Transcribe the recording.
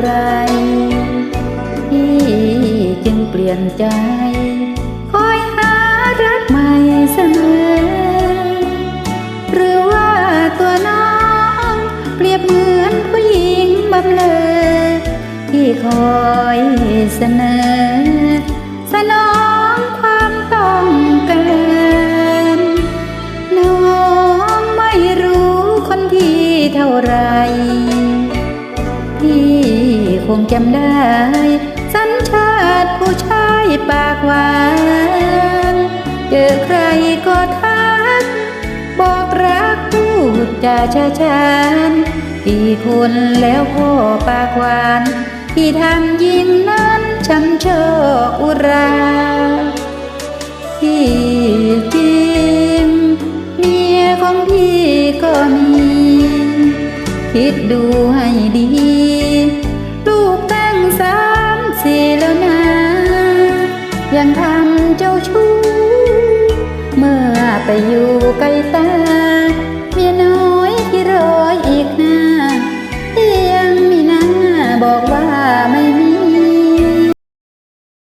ไร พี่จึงเปลี่ยนใจ คอยหารักใหม่เสมอ หรือว่าตัวน้องเปรียบเหมือนผู้หญิงบัำเลอที่คอยเสนอ สนองความต้องการน้องไม่รู้คนที่เท่าไร คงจำได้ สัญชาติผู้ชายปากหวาน เจอใครก็ทัก บอกรักพูดจาชาชานกี่คนแล้วพ่อปากหวาน ที่ทำยิ่งนั้นช้ำโชคอุราที่จริงเมียของพี่ก็มี คิดดูให้ดี สีแล้วนะ ยังทำเจ้าชู้ เมื่อไปอยู่ใกล้ตา